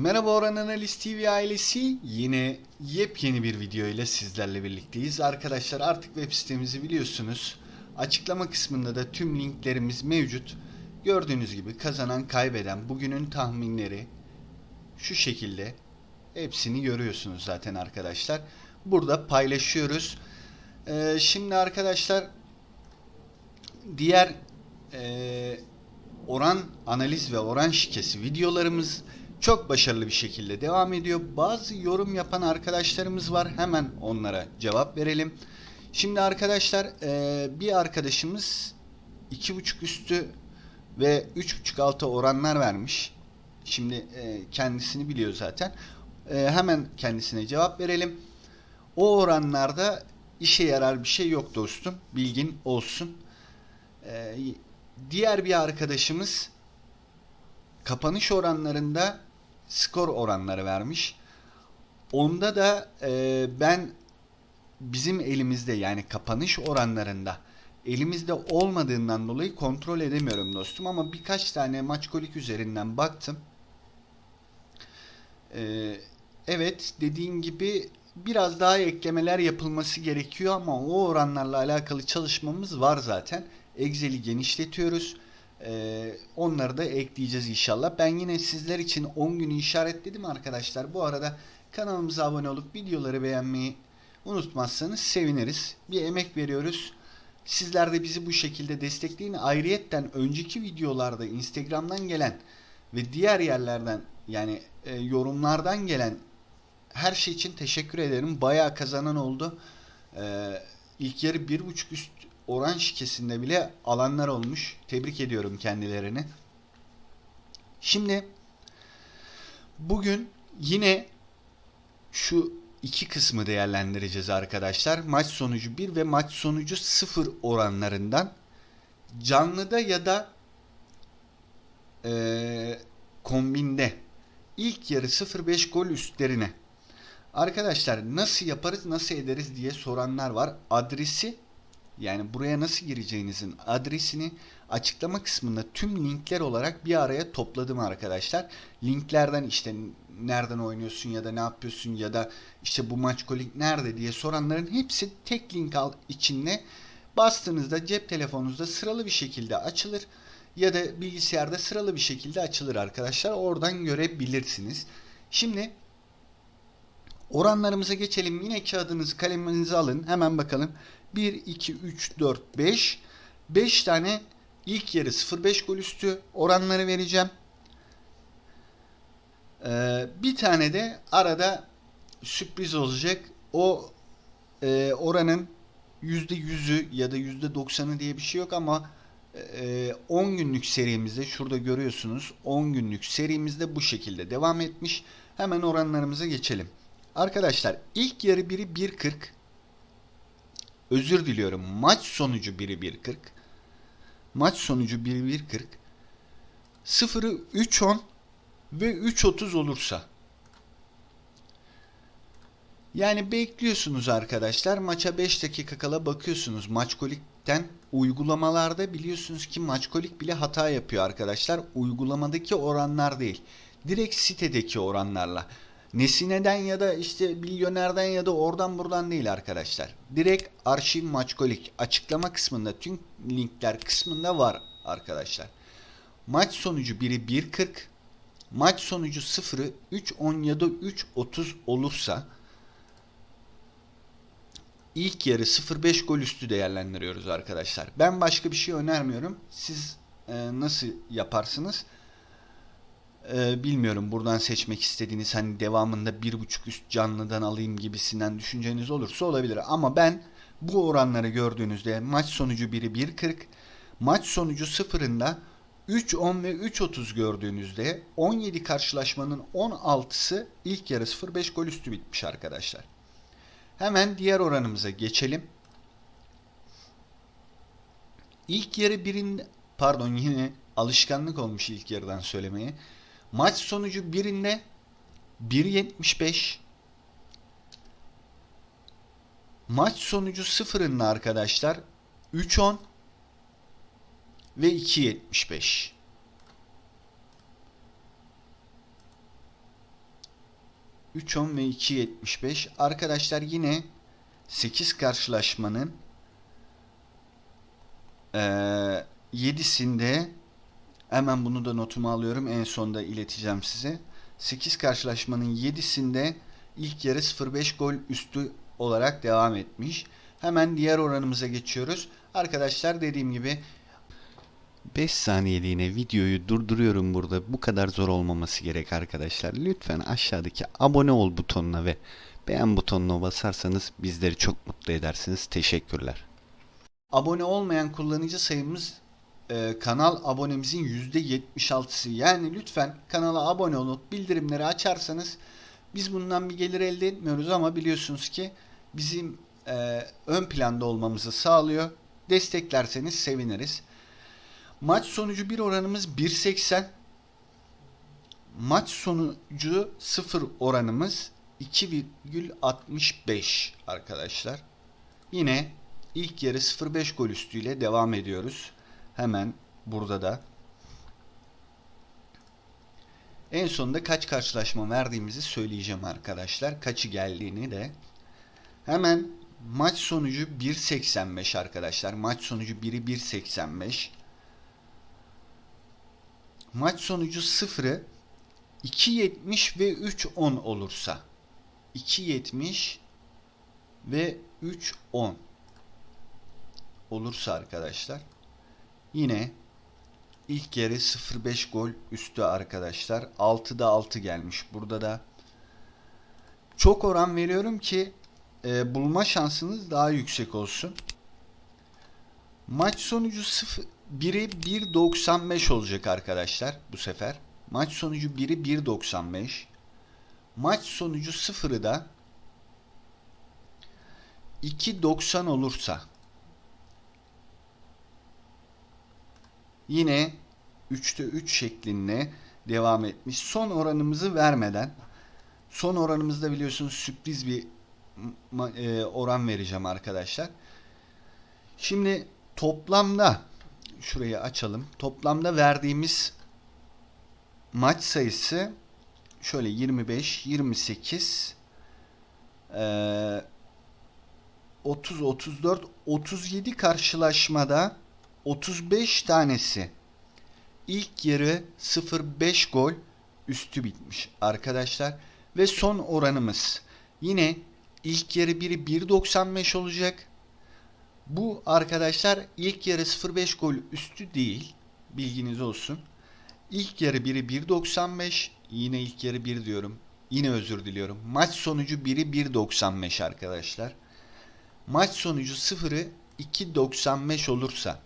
Merhaba Oran Analiz TV ailesi. Yine yepyeni bir video ile sizlerle birlikteyiz. Arkadaşlar artık web sitemizi biliyorsunuz. Açıklama kısmında da tüm linklerimiz mevcut. Gördüğünüz gibi kazanan kaybeden bugünün tahminleri şu şekilde hepsini görüyorsunuz zaten arkadaşlar. Burada paylaşıyoruz. Ee, şimdi arkadaşlar diğer eee oran analiz ve oran şikesi videolarımız çok başarılı bir şekilde devam ediyor. Bazı yorum yapan arkadaşlarımız var. Hemen onlara cevap verelim. Şimdi arkadaşlar eee, bir arkadaşımız 2.5 üstü ve 3.5 altı oranlar vermiş. Şimdi eee, kendisini biliyor zaten. Eee, hemen kendisine cevap verelim. O oranlarda işe yarar bir şey yok dostum. Bilgin olsun. Diğer bir arkadaşımız kapanış oranlarında skor oranları vermiş. Onda da e, ben bizim elimizde yani kapanış oranlarında elimizde olmadığından dolayı kontrol edemiyorum dostum ama birkaç tane maç kolik üzerinden baktım. E, evet dediğin gibi biraz daha eklemeler yapılması gerekiyor ama o oranlarla alakalı çalışmamız var zaten. Excel'i genişletiyoruz. Ee, onları da ekleyeceğiz inşallah. Ben yine sizler için 10 günü işaretledim arkadaşlar. Bu arada kanalımıza abone olup videoları beğenmeyi unutmazsanız seviniriz. Bir emek veriyoruz. Sizler de bizi bu şekilde destekleyin. Ayrıyetten önceki videolarda Instagram'dan gelen ve diğer yerlerden yani e, yorumlardan gelen her şey için teşekkür ederim. Bayağı kazanan oldu. Ee, ilk yarı bir buçuk üst oran şikesinde bile alanlar olmuş. Tebrik ediyorum kendilerini. Şimdi bugün yine şu iki kısmı değerlendireceğiz arkadaşlar. Maç sonucu 1 ve maç sonucu 0 oranlarından canlıda ya da eee kombinde ilk yarı 0-5 gol üstlerine Arkadaşlar nasıl yaparız nasıl ederiz diye soranlar var. Adresi yani buraya nasıl gireceğinizin adresini açıklama kısmında tüm linkler olarak bir araya topladım arkadaşlar. Linklerden işte nereden oynuyorsun ya da ne yapıyorsun ya da işte bu maç kolik nerede diye soranların hepsi tek link al içinde bastığınızda cep telefonunuzda sıralı bir şekilde açılır ya da bilgisayarda sıralı bir şekilde açılır arkadaşlar. Oradan görebilirsiniz. Şimdi Oranlarımıza geçelim. Yine kağıdınızı kaleminizi alın. Hemen bakalım. 1, 2, 3, 4, 5. 5 tane ilk yarı 0-5 gol üstü oranları vereceğim. Ee, bir tane de arada sürpriz olacak. O e, oranın %100'ü ya da %90'ı diye bir şey yok ama e, 10 günlük serimizde şurada görüyorsunuz 10 günlük serimizde bu şekilde devam etmiş. Hemen oranlarımıza geçelim. Arkadaşlar ilk yarı biri 1.40. Özür diliyorum. Maç sonucu biri 1.40. Maç sonucu biri 1.40. Sıfırı 3.10 ve 3.30 olursa. Yani bekliyorsunuz arkadaşlar. Maça 5 dakika kala bakıyorsunuz. Maçkolik'ten uygulamalarda biliyorsunuz ki Maçkolik bile hata yapıyor arkadaşlar. Uygulamadaki oranlar değil. Direkt sitedeki oranlarla. Nesine'den ya da işte Milyoner'den ya da oradan buradan değil arkadaşlar. Direkt arşiv maçkolik açıklama kısmında tüm linkler kısmında var arkadaşlar. Maç sonucu biri 1.40 maç sonucu 0'ı 3.10 ya da 3.30 olursa ilk yarı 0.5 gol üstü değerlendiriyoruz arkadaşlar. Ben başka bir şey önermiyorum. Siz e, nasıl yaparsınız? Ee, bilmiyorum buradan seçmek istediğiniz hani devamında bir buçuk üst canlıdan alayım gibisinden düşünceniz olursa olabilir. Ama ben bu oranları gördüğünüzde maç sonucu biri 1.40 maç sonucu sıfırında 3.10 ve 3.30 gördüğünüzde 17 karşılaşmanın 16'sı ilk yarı 0.5 gol üstü bitmiş arkadaşlar. Hemen diğer oranımıza geçelim. İlk yarı birin pardon yine alışkanlık olmuş ilk yarıdan söylemeye. Maç sonucu birinde 1.75 Maç sonucu sıfırında arkadaşlar 3.10 ve 2.75 3.10 ve 2.75. Arkadaşlar yine 8 karşılaşmanın eee 7'sinde hemen bunu da notuma alıyorum. En sonda ileteceğim size. 8 karşılaşmanın 7'sinde ilk yarı 0.5 gol üstü olarak devam etmiş. Hemen diğer oranımıza geçiyoruz. Arkadaşlar dediğim gibi 5 saniyeliğine videoyu durduruyorum burada. Bu kadar zor olmaması gerek arkadaşlar. Lütfen aşağıdaki abone ol butonuna ve beğen butonuna basarsanız bizleri çok mutlu edersiniz. Teşekkürler. Abone olmayan kullanıcı sayımız e, kanal abonemizin %76'sı. Yani lütfen kanala abone olup bildirimleri açarsanız biz bundan bir gelir elde etmiyoruz ama biliyorsunuz ki bizim e, ön planda olmamızı sağlıyor. Desteklerseniz seviniriz. Maç sonucu bir oranımız 1.80. Maç sonucu 0 oranımız 2,65 arkadaşlar. Yine ilk yarı 0.5 gol üstüyle devam ediyoruz. Hemen burada da. En sonunda kaç karşılaşma verdiğimizi söyleyeceğim arkadaşlar. Kaçı geldiğini de. Hemen maç sonucu 1.85 arkadaşlar. Maç sonucu 1'i 1.85. Maç sonucu 0'ı 2.70 ve 3.10 olursa 2.70 ve 3.10 olursa arkadaşlar yine ilk yarı 0.5 gol üstü arkadaşlar. 6'da 6 gelmiş. Burada da çok oran veriyorum ki e, bulma şansınız daha yüksek olsun. Maç sonucu 0 1'i 1.95 olacak arkadaşlar bu sefer. Maç sonucu 1'i 1.95. Maç sonucu 0'ı da 2.90 olursa yine 3'te 3 şeklinde devam etmiş. Son oranımızı vermeden son oranımızda biliyorsunuz sürpriz bir e, oran vereceğim arkadaşlar. Şimdi toplamda şurayı açalım. Toplamda verdiğimiz maç sayısı şöyle 25, 28, 30, 34, 37 karşılaşmada 35 tanesi ilk yarı 0-5 gol üstü bitmiş arkadaşlar. Ve son oranımız yine ilk yarı biri 1.95 olacak. Bu arkadaşlar ilk yarı 0.5 gol üstü değil. Bilginiz olsun. İlk yarı biri 1.95. Yine ilk yarı 1 diyorum. Yine özür diliyorum. Maç sonucu biri 1.95 arkadaşlar. Maç sonucu 0'ı 2.95 olursa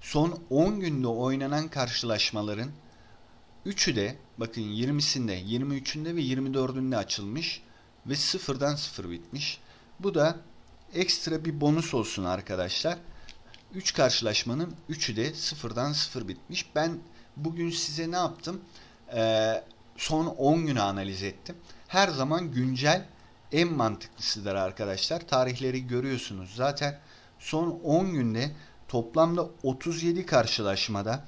son 10 günde oynanan karşılaşmaların 3'ü de bakın 20'sinde, 23'ünde ve 24'ünde açılmış ve sıfırdan sıfır bitmiş. Bu da ekstra bir bonus olsun arkadaşlar. 3 karşılaşmanın 3'ü de sıfırdan sıfır bitmiş. Ben bugün size ne yaptım? Ee, son 10 günü analiz ettim. Her zaman güncel en mantıklısıdır arkadaşlar. Tarihleri görüyorsunuz. Zaten son 10 günde toplamda 37 karşılaşmada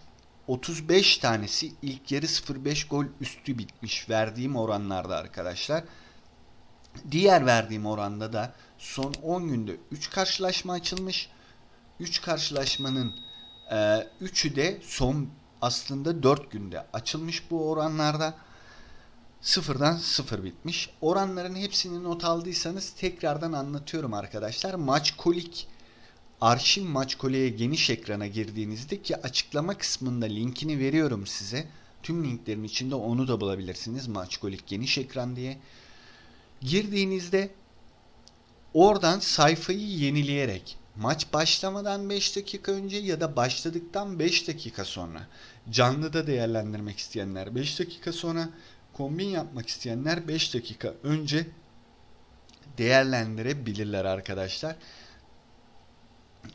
35 tanesi ilk yarı 0.5 gol üstü bitmiş verdiğim oranlarda arkadaşlar. Diğer verdiğim oranda da son 10 günde 3 karşılaşma açılmış. 3 karşılaşmanın 3'ü e, de son aslında 4 günde açılmış bu oranlarda. Sıfırdan sıfır bitmiş. Oranların hepsini not aldıysanız tekrardan anlatıyorum arkadaşlar. Maç kolik arşiv maç koleye geniş ekrana girdiğinizde ki açıklama kısmında linkini veriyorum size. Tüm linklerin içinde onu da bulabilirsiniz. Maç kolik geniş ekran diye. Girdiğinizde oradan sayfayı yenileyerek maç başlamadan 5 dakika önce ya da başladıktan 5 dakika sonra canlı da değerlendirmek isteyenler 5 dakika sonra kombin yapmak isteyenler 5 dakika önce değerlendirebilirler arkadaşlar.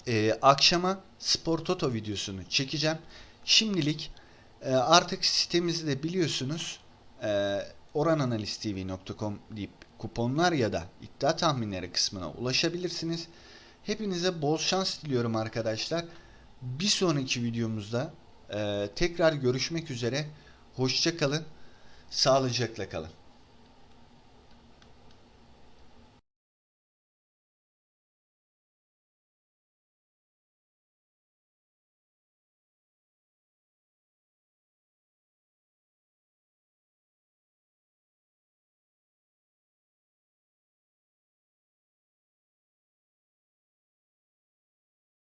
Ee, akşama Spor Toto videosunu çekeceğim. Şimdilik e, artık sitemizi de biliyorsunuz. E, orananalisttv.com deyip kuponlar ya da iddia tahminleri kısmına ulaşabilirsiniz. Hepinize bol şans diliyorum arkadaşlar. Bir sonraki videomuzda e, tekrar görüşmek üzere. Hoşça kalın. Sağlıcakla kalın.